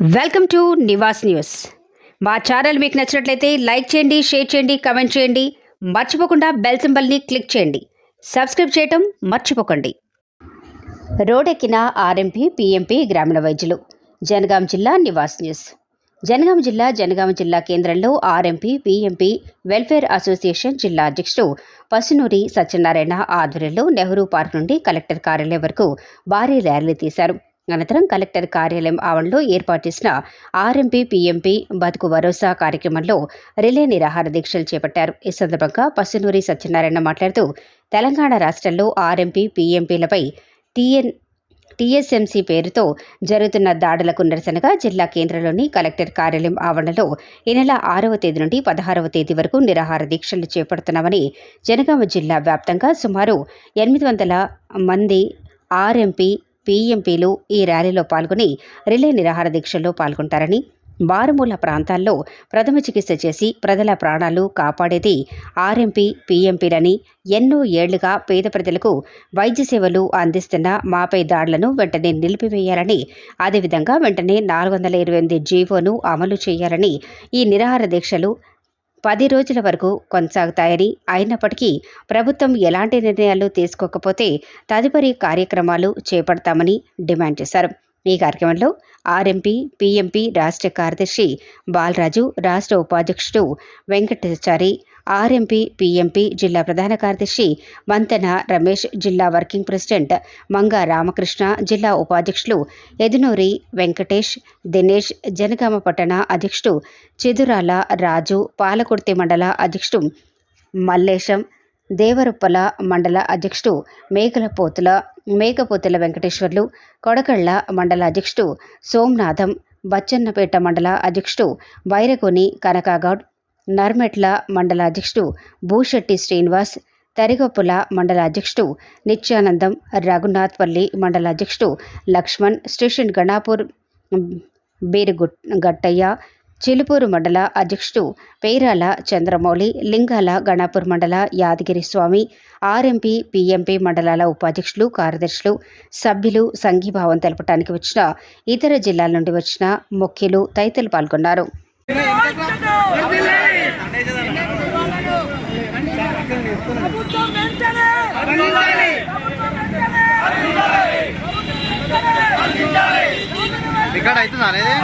Welcome to Nivas news. మా channel మీకు నచ్చినట్లయితే లైక్ చేయండి షేర్ చేయండి కమెంట్ చేయండి. మర్చిపోకుండా బెల్ సింబల్ని క్లిక్ చేయండి. సబ్స్క్రైబ్ చేయటం మర్చిపోకండి. రోడెక్కిన ఆర్ఎంపీ పీఎంపీ గ్రామీణ వైద్యులు జనగాం జిల్లా నివాస్ న్యూస్. జనగాం జిల్లా జనగాం జిల్లా కేంద్రంలో ఆర్ఎంపీ పీఎంపీ వెల్ఫేర్ అసోసియేషన్ జిల్లా అధ్యక్షుడు పసునూరి సత్యనారాయణ ఆధ్వర్యంలో నెహ్రూ పార్క్ నుండి కలెక్టర్ కార్యాలయం వరకు భారీ ర్యాలీ తీశారు. అనంతరం కలెక్టర్ కార్యాలయం ఆవరణలో ఏర్పాటు చేసిన ఆర్ఎంపీ పీఎంపీ బతుకు భరోసా కార్యక్రమంలో రిలే నిరాహార దీక్షలు చేపట్టారు. ఈ సందర్భంగా పసునూరి సత్యనారాయణ మాట్లాడుతూ తెలంగాణ రాష్ట్రంలో ఆర్ఎంపీ పీఎంపీలపై టీఎన్ టీఎస్ఎంసీ పేరుతో జరుగుతున్న దాడులకు నిరసనగా జిల్లా కేంద్రంలోని కలెక్టర్ కార్యాలయం ఆవరణలో ఈ నెల ఆరవ తేదీ నుండి పదహారవ తేదీ వరకు నిరాహార దీక్షలు చేపడుతున్నామని జనగామ జిల్లా వ్యాప్తంగా సుమారు ఎనిమిది వందల మంది ఆర్ఎంపీ పీఎంపీలు ఈ ర్యాలీలో పాల్గొని రిలే నిరాహార దీక్షల్లో పాల్గొంటారని మారుమూల ప్రాంతాల్లో ప్రథమ చికిత్స చేసి ప్రజల ప్రాణాలు కాపాడేది ఆర్ఎంపీ పీఎంపీలని ఎన్నో ఏళ్ళుగా పేద ప్రజలకు వైద్య సేవలు అందిస్తున్న మాపై దాడులను వెంటనే నిలిపివేయాలని అదేవిధంగా వెంటనే నాలుగు వందల ఇరవై ఎనిమిది జీవోను అమలు చేయాలని ఈ నిరాహార దీక్షలు పది రోజుల వరకు కొనసాగుతాయని అయినప్పటికీ ప్రభుత్వం ఎలాంటి నిర్ణయాలు తీసుకోకపోతే తదుపరి కార్యక్రమాలు చేపడతామని డిమాండ్ చేశారు. ఈ కార్యక్రమంలో ఆర్ఎంపీ పీఎంపీ రాష్ట్ర కార్యదర్శి బాలరాజు రాష్ట్ర ఉపాధ్యక్షుడు వెంకటాచారి ఆర్ఎంపీ పీఎంపీ జిల్లా ప్రధాన కార్యదర్శి వంతెన రమేష్ జిల్లా వర్కింగ్ ప్రెసిడెంట్ మంగ రామకృష్ణ జిల్లా ఉపాధ్యక్షులు ఎదునూరి వెంకటేష్ దినేష్ జనగామ పట్టణ అధ్యక్షుడు చెదురాల రాజు పాలకుర్తి మండల అధ్యక్షుడు మల్లేశం దేవరుప్పల మండల అధ్యక్షుడు మేకలపోతుల మేకపోతుల వెంకటేశ్వర్లు కొడకళ్ళ మండల అధ్యక్షుడు సోమనాథం బచ్చన్నపేట మండల అధ్యక్షుడు వైరగొని కనకాగౌడ్ నర్మెట్ల మండల అధ్యక్షుడు భూశెట్టి శ్రీనివాస్ తరిగొప్పుల మండల అధ్యక్షుడు నిత్యానందం రఘునాథ్పల్లి మండల అధ్యక్షుడు లక్ష్మణ్ స్టేషన్ గణాపూర్ బీరుగుట్ గట్టయ్య చిలుపూరు మండల అధ్యక్షుడు పేరాల చంద్రమౌళి లింగాల గణాపూర్ మండల యాదగిరి స్వామి ఆర్ఎంపీ పీఎంపీ మండలాల ఉపాధ్యక్షులు కార్యదర్శులు సభ్యులు సంఘీభావం తెలపడానికి వచ్చిన ఇతర జిల్లాల నుండి వచ్చిన ముఖ్యులు తదితరులు పాల్గొన్నారు ప్రభుత్వం వెంటనే ప్రభుత్వం వెంటనే! రికార్డ్ అవుతుందా అనేది?